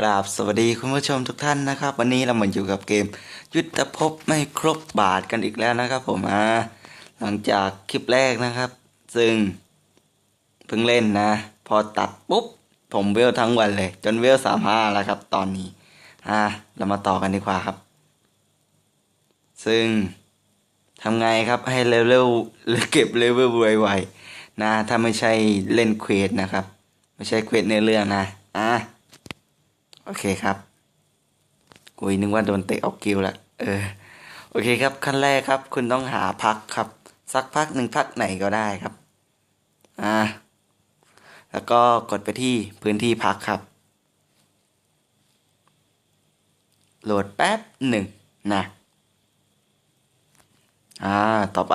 กราบสวัสดีคุณผู้ชมทุกท่านนะครับ วันนี้เรามาอยู่กับเกม ยุทธภพไม่ครบบาทกันอีกแล้วนะครับ ผมอ่าหลังจากคลิปแรกนะครับ ซึ่งเพิ่งเล่นนะ พอตัดปุ๊บ ผมเวลทั้งวันเลย จนเวลสามห้าแล้วครับ ตอนนี้อ่าเรามาต่อกันดีกว่าครับ ซึ่งทำไงครับให้เลเวลเก็บเลเวลไวๆนะ ถ้าไม่ใช่เล่นเควสนะครับ ไม่ใช่เควสในเรื่องนะอะ โอเคครับกูนึกว่าโดนเตะออกกิวละเออ โอเคครับ ขั้นแรกครับ คุณต้องหาพักครับ สักพักหนึ่งพักไหนก็ได้ครับ อ่า แล้วก็กดไปที่พื้นที่พักครับ โหลดแป๊บหนึ่งนะ อ่า ต่อไป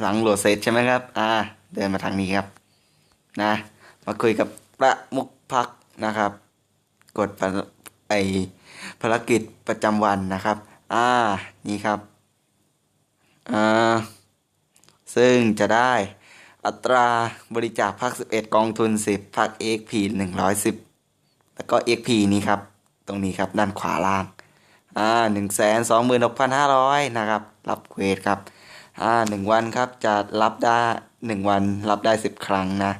หลังโหลดเสร็จใช่ไหมครับ อ่า เดินมาทางนี้ครับ นะ มาคุยกับประมุขพักนะครับ กดไอภารกิจประจำวันนะครับ อ่า นี่ครับ อ่า ซึ่งจะได้อัตราบริจาคภาค 11 กองทุน 10ภาค XP 110 แล้วก็ XP นี้ครับ ตรงนี้ครับ ด้านขวาล่าง อ่า126,500 นะครับ รับเควสครับ อ่าหนึ่งวันครับ จะรับได้หนึ่งวันรับได้ 10 ครั้งนะ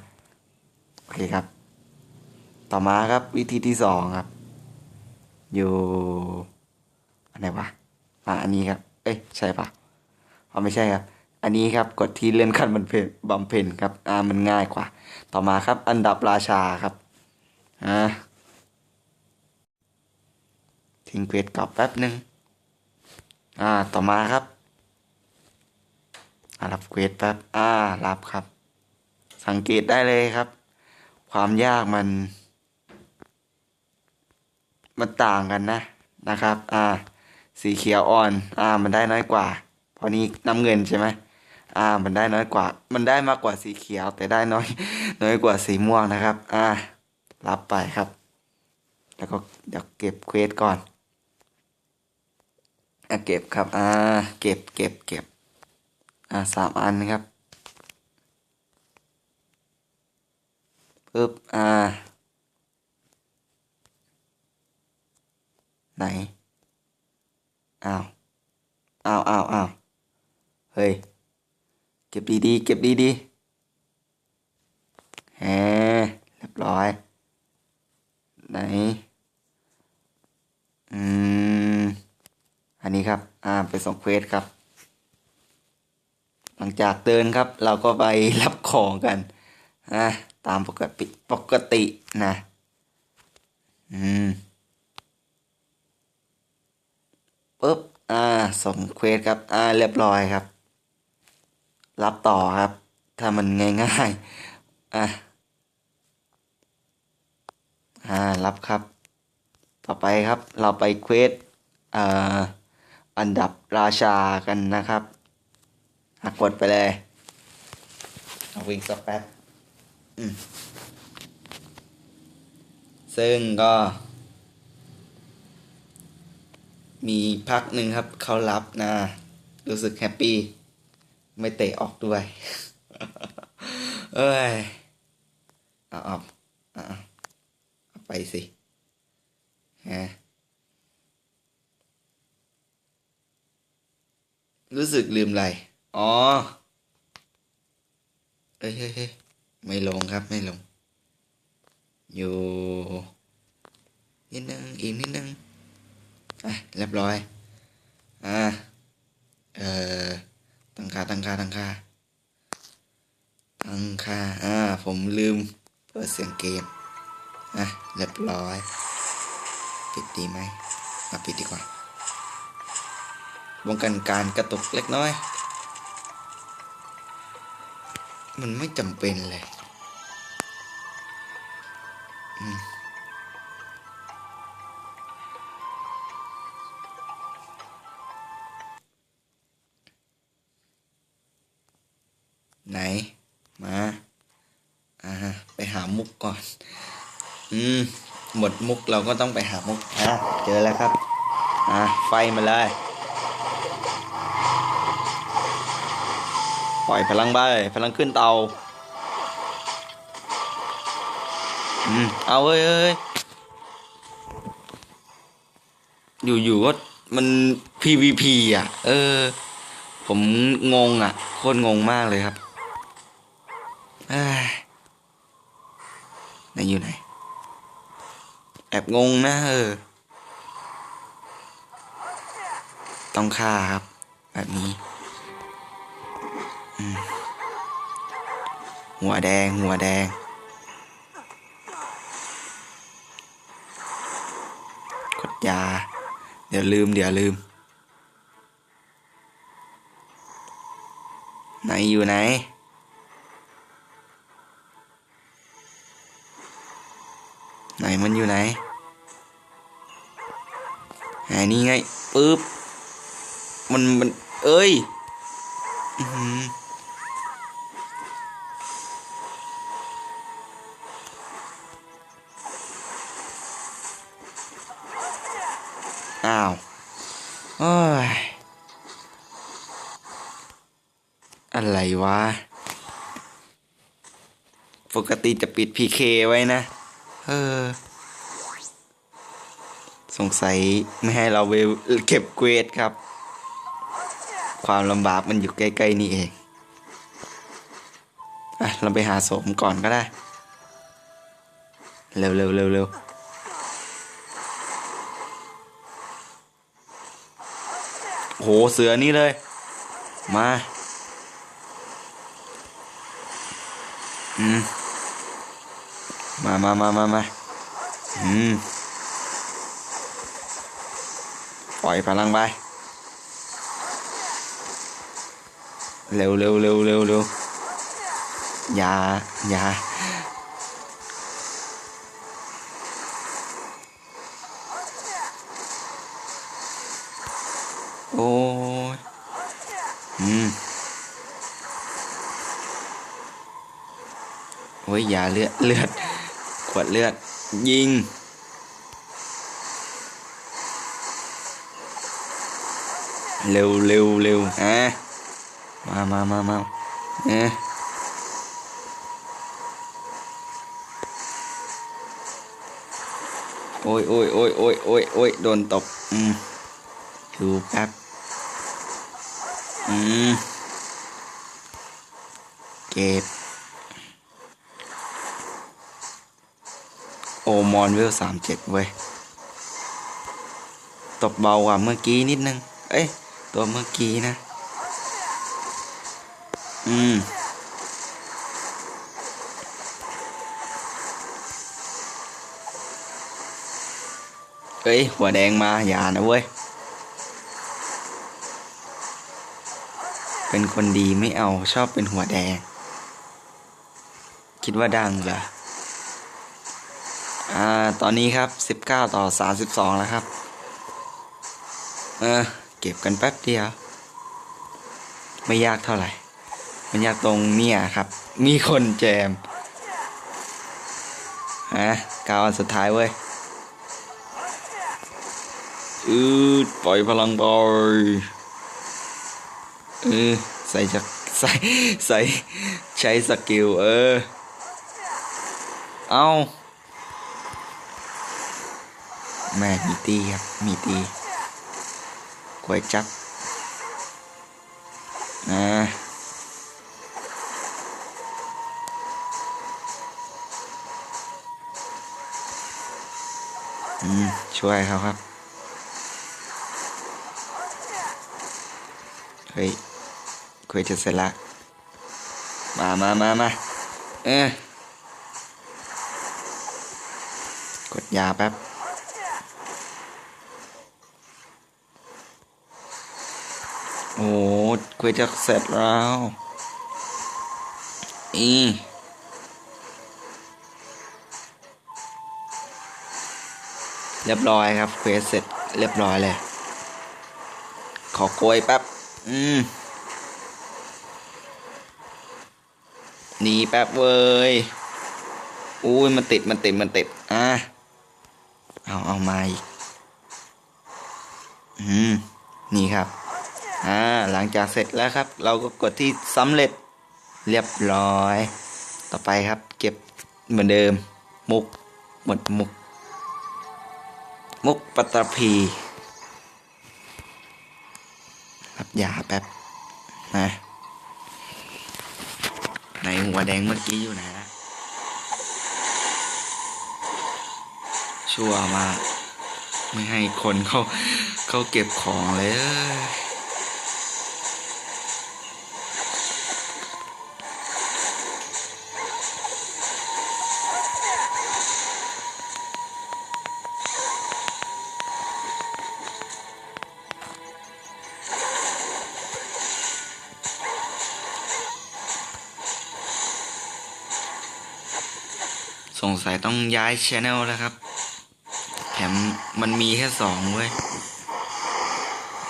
โอเคครับ ต่อมาครับวิธีที่สองครับ อยู่อันไหนวะอะอันนี้ครับ เอ้ยใช่ปะอ๋อไม่ใช่ครับ อันนี้ครับกดที่เลื่อนขั้นบำเพ็ญบำเพ็ญครับ อ่ามันง่ายกว่า ต่อมาครับ อันดับราชาครับอ่าทิ้งเควสกลับแป๊บหนึ่งอ่าต่อมาครับอ่ารับเควสแป๊บอ่ารับครับ สังเกตได้เลยครับ ความยากมัน มันต่างกันนะนะครับ อ่า สีเขียวอ่อน อ่า มันได้น้อยกว่าพราะนี้น้ำเงินใช่ไหมอ่า มันได้น้อยกว่า มันได้มากกว่าสีเขียว แต่ได้น้อย น้อยกว่าสีม่วงนะครับ อ่า รับไปครับ แล้วก็เดี๋ยวเก็บเควสก่อนอะเก็บครับ อ่า เก็บ เก็บ เก็บ อ่าสามอันนะครับปึ๊บ อ่า ไหน อ้าว อ้าวอ้าวอ้าวเฮ้ย เก็บดีๆ เก็บดีๆแฮเรียบร้อย ไหน อืม อันนี้ครับ อ่าไปส่งเควสครับ หลังจากเดินครับ เราก็ไปรับของกันอะตามปกติปกตินะ อืม ปุ๊บอ่าส่งเควสครับอ่าเรียบร้อยครับ รับต่อครับ ถ้ามันง่ายๆอะอ่ารับครับ ต่อไปครับเราไปเควสอ่าอันดับราชากันนะครับกดไปเลยเอาวิ่งสักแป๊บอืมซึ่งก็ มีพักหนึ่งครับเขารับนะ รู้สึกแฮปปี้ ไม่เตะออกด้วย เอ้ยเอาออาเอาเอาไปสิฮะรู้สึกลืมอะไร อ๋อ เฮ้ยเฮ้ยไม่ลงครับไม่ลง อยู่นิดนึงอีกนิดนึง อะเรียบร้อย อ่า เอ่อ ตั้งค่าตั้งค่าตั้งค่าตั้งค่า อ่า ผมลืมเปิดเสียงเกม อะ เรียบร้อย ปิดดีไหมมาปิดดีกว่าป้องกันการกระตุกเล็กน้อย มันไม่จำเป็นเลย อืม อืม หมดมุกเราก็ต้องไปหามุกอะเจอแล้วครับ อะไฟมาเลย ปล่อยพลังไปพลังขึ้นเตา อืม เอาเว้ยอ้ยอยู่ๆก็มัน PVP อะ เออ ผมงงอะ โคตรงงมากเลยครับเอ้ยไหนอยู่ไหน อบงงนะเออ ต้องฆ่าครับ แบบนี้ หัวแดง หัวแดง กดยา เดี๋ยวลืม เดี๋ยวลืม ไหนอยู่ไหนไหนมันอยู่ไหน หานี่ไงปึ๊บมันมันเอ้ยอ้าวโอ้ยอะไรวะ ปกติจะปิด PK ไว้นะ เออ สงสัยไม่ให้เราไปเก็บเกรดครับ ความลำบากมันอยู่ใกล้ๆนี่เองอะเราไปหาสมก่อนก็ได้ เร็วเร็วเร็วเร็วโหเสือนี่เลย มา อืม มามามามามาอืม ป ล่อยพลังไป เร็วเร็วเร็วเร็วเร็วอย่าอย่าโอ้ยอืมโอ้ยอย่าเลือดเลือด ขวดเลือด ยิง เร็วเร็วเร็วอะมามามามาเอะโอ้ยโอ้ยโอ้ยโอ้ยโอ้ยโอ้ยโดนตบอืมดูแป๊บอืมเก็บโอมอนเวลสามเจ็ดเว้ย ตบเบากว่าเมื่อกี้นิดนึง เอ้ย ตัวเมื่อกี้นะ อืม เอ้ย หัวแดงมา อย่านะเว้ย เป็นคนดีไม่เอาชอบเป็นหัวแดง คิดว่าดังเหรออ่า ตอนนี้ครับ 19 ต่อ 32 แล้วครับ เออ เก็บกันแป๊บเดียว ไม่ยากเท่าไหร่ มันยากตรงเนี่ยครับ มีคนแจมฮะกาวอันสุดท้ายเว้ยอืดปล่อยพลังบอยเออใส่จากใส่ใส่ใช้สกิลเออ เอาแม่มีตีครับ มีตี กวยจับนะอืม ช่วยเขาครับ เฮ้ยคุยจะเสร็จละ มามามามาเออกดยาแป๊บ โอ้ คุยจะเสร็จแล้วอีเรียบร้อยครับเควสเสร็จเรียบร้อยเลย ขอโกยแป๊บ อืมหนีแป๊บเว้ย อุ้ยมันติดมันติดมันติด อะ เอาเอามาอีก อืม นี่ครับ อ่าหลังจากเสร็จแล้วครับ เราก็กดที่สำเร็จเรียบร้อย ต่อไปครับ เก็บเหมือนเดิม มุกหมดมุก มุกปัตตภียาแป๊บนะในหัวแดงเมื่อกี้อยู่ไหนนะ ชั่วมาก ไม่ให้คนเขาเขาเก็บของเลย สัยต้องย้ายชแนลแล้วครับ แถมมันมีแค่สองเว้ย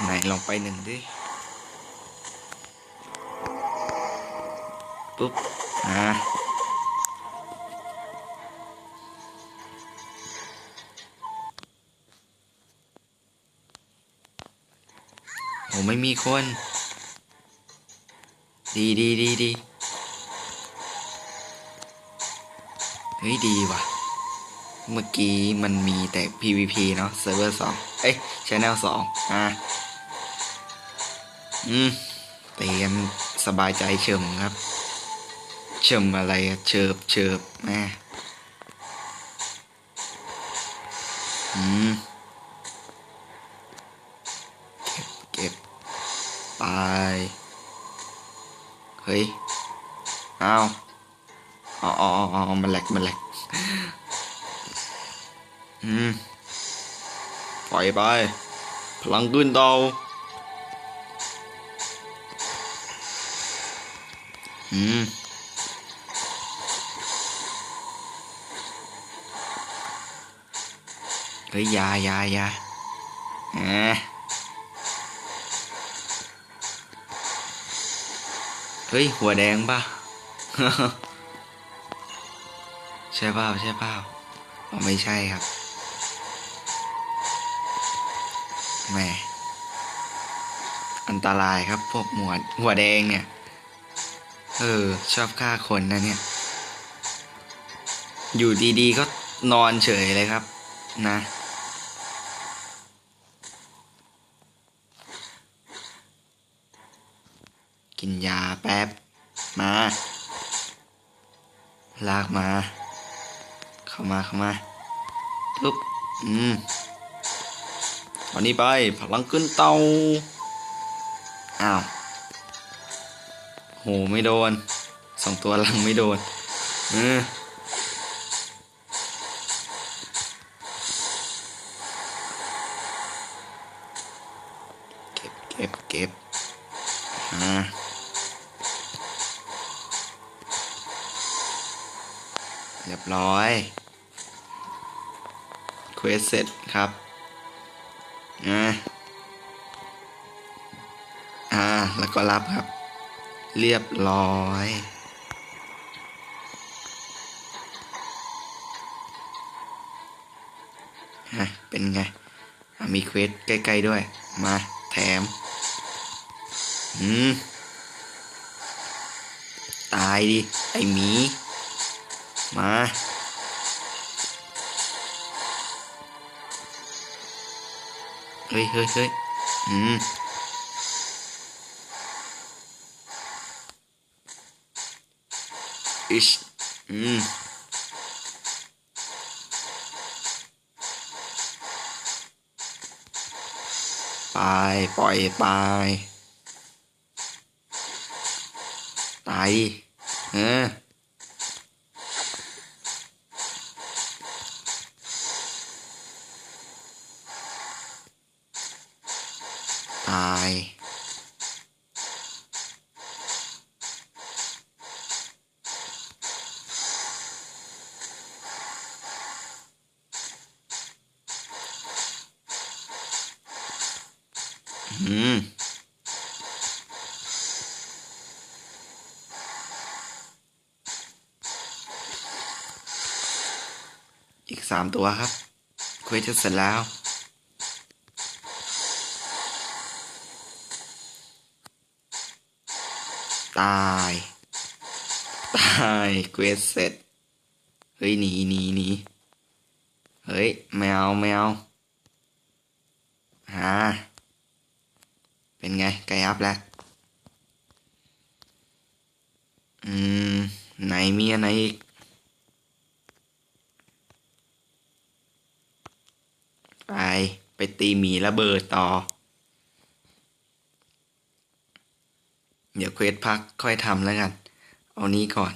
ไหนลองไปหนึ่งดิ ปุ๊บ อ่าโหไม่มีคน ดีดีดีดี ฮ้ย ดีว่ะ เมื่อกี้มันมีแต่ PVP เนาะเซิร์ฟเวอร์สองเอ้ยชแนลสองอะอืมเตียนสบายใจเฉิมครับ เฉิมอะไรเฉิบเฉิบแม่อืม เก็บเก็บไป เฮ้ยอ้าวอ๋ออ๋ออ๋อ มันแหลกมันแหลกอืมปล่อยไป พลังขึ้นเตาอืมเฮ้ยยายายาแหมเฮ้ย หัวแดงป่ะ ใช่เปล่าใช่เปล่าไม่ใช่ครับแหม่อันตรายครับพวกหัวหัวแดงเนี่ย เออ ชอบฆ่าคนนะเนี่ย อยู่ดีๆก็นอนเฉยเลยครับ นะ กินยาแป๊บ มา ลากมา เข้ามาเข้ามาปึ๊บอืมวันนี้ไปพลังขึ้นเตาอ้าวโหไม่โดนสองตัวลังไม่โดน อือเก็บเก็บเก็บอ่าเรียบร้อย เสเสร็จครับอ่าอ่า แล้วก็รับครับ เรียบร้อย ฮะ เป็นไง มีเควสใกล้ ๆ ด้วย มา แถม อืม ตายดิ ไอหมี มา เฮ้ยเฮ้ยเฮ้ยอืมอิชอืมไปปล่อยไปตายเออาย อืมอีกสามตัวครับเควสจะเสร็จแล้ว ตาย ตายเควสเสร็จ เฮ้ยหนีหนีหนีเฮ้ยแมวแมวหาเป็นไงไกลอัพแล้วอืม ไหนมีอันไหนอีกไป ไปตีหมีระเบิดต่อ เดี๋ยวเควสพักค่อยทำแล้วกัน เอานี้ก่อน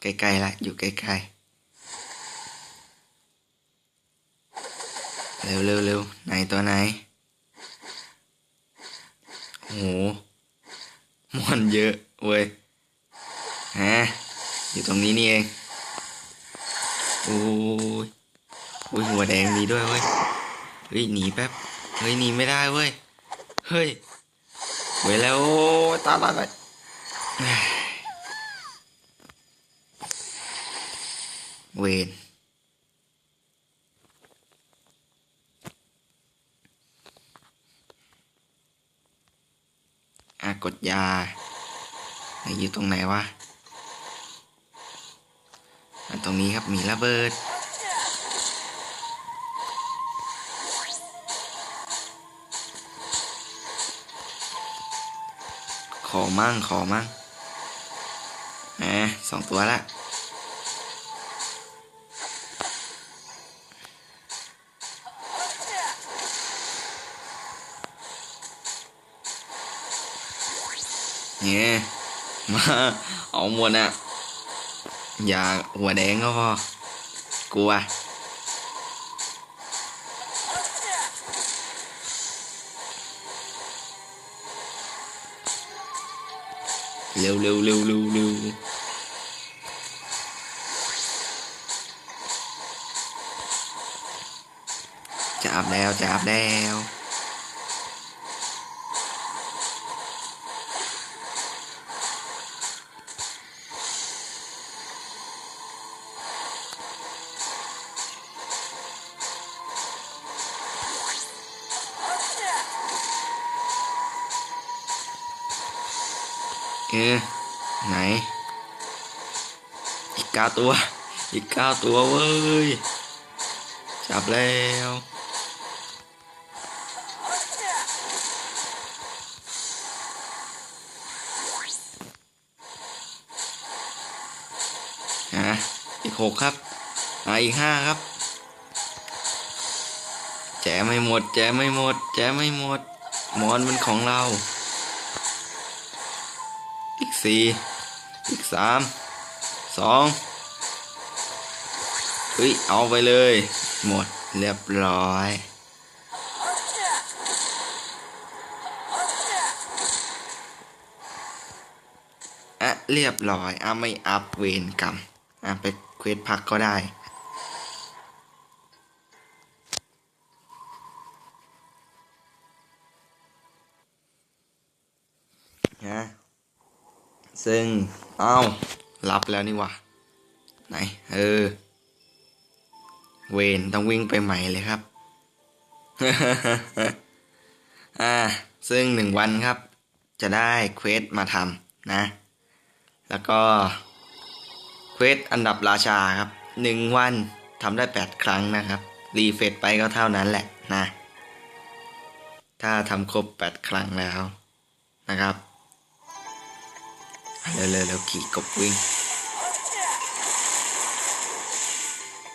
ใกล้ๆละ อยู่ใกล้ๆ เร็วเร็วเร็วไหนตัวไหน โหมอนเยอะเว้ยฮะอยู่ตรงนี้นี่เอง โอ้ยโอ้ยหัวแดงมีด้วยเว้ย เฮ้ยหนีแป๊บ เฮ้ยหนีไม่ได้เว้ย เฮ้ย เว้ยแล้วตาตายตายเฮ้ยเวนอะกดยาไหนอยู่ตรงไหนวะอันตรงนี้ครับมีระเบิด อมั่งขอมั่งแหมสองตัวละเนี่ยมาเอาหมดอะอย่าหัวแดงก็พอกลัว ร็วเร็วเร็วเร็วเร็วจะอาบแล้วจะอาบแล้ว ตัว อีกเก้าตัวเว้ย จับแล้วฮะอีกหกครับอ่าอีกห้าครับแจไม่หมด แจไม่หมด แจไม่หมด มอนเป็นของเรา อีกสี่อีกสามสอง เฮ้ย เอาไปเลย หมดเรียบร้อย อะ เรียบร้อย อะ ไม่อัพเวนกรรม อะ ไปเควสพักก็ได้ฮะซึ่ง เอ้า รับแล้วนี่วะไหน เออ เวนต้องวิ่งไปใหม่เลยครับ อ่า ซึ่งหนึ่งวันครับ จะได้เควสมาทำนะ แล้วก็เควสอันดับราชาครับหนึ่งวันทำได้แปดครั้งนะครับ รีเฟรชไปก็เท่านั้นแหละนะ ถ้าทำครบแปดครั้งแล้วนะครับ เร็วเร็วเร็วขี่กบวิ่ง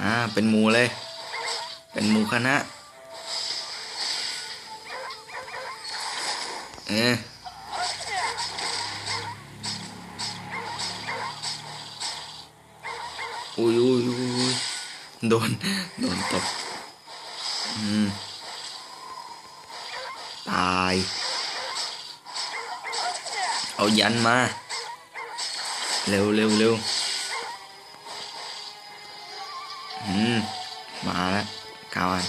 อ่า เป็นหมูเลย เป็นหมูคณะ เอออุ้ยอุ้ยอุ้ยโดน โดนตบอืมตาย เอายันมา เร็วเร็วเร็วาแล้วก้าอัน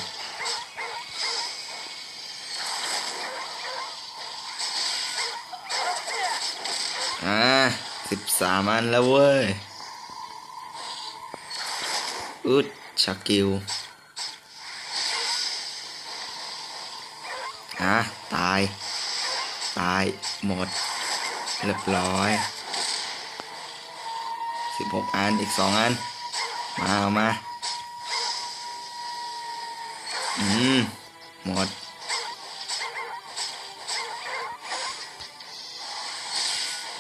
อ่าสิบสามอันแล้วเว้ยอุดชักกิวอะตาย ตาย หมด เรียบร้อยสิบหกอันอีกสองอัน มาเอามา อืม หมด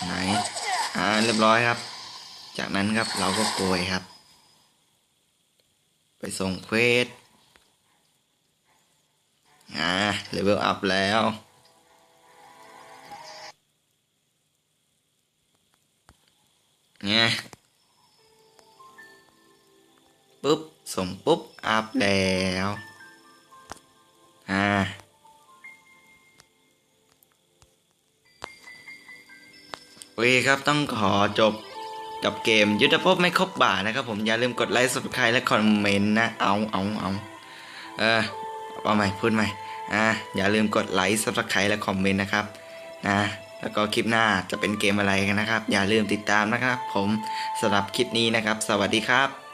ไหน อ่า เรียบร้อยครับ จากนั้นครับเราก็โกยครับ ไปส่งเควส อ่า เลเวลอัพแล้วเนี่ยปุ๊บส่งปุ๊บ อัพแล้ว อ่าโอเคครับต้องขอจบกับเกมยุทธภพไม่ครบบาทนะครับผมอย่าลืมกดไลค์ subscribe และคอมเมนต์นะ เอาเอาเอาเออเอาใหม่พูดใหม่อ่าอย่าลืมกดไลค์ subscribe และคอมเมนต์นะครับนะแล้วก็คลิปหน้าจะเป็นเกมอะไรกันนะครับ อย่าลืมติดตามนะครับ ผมสำหรับคลิปนี้นะครับ สวัสดีครับ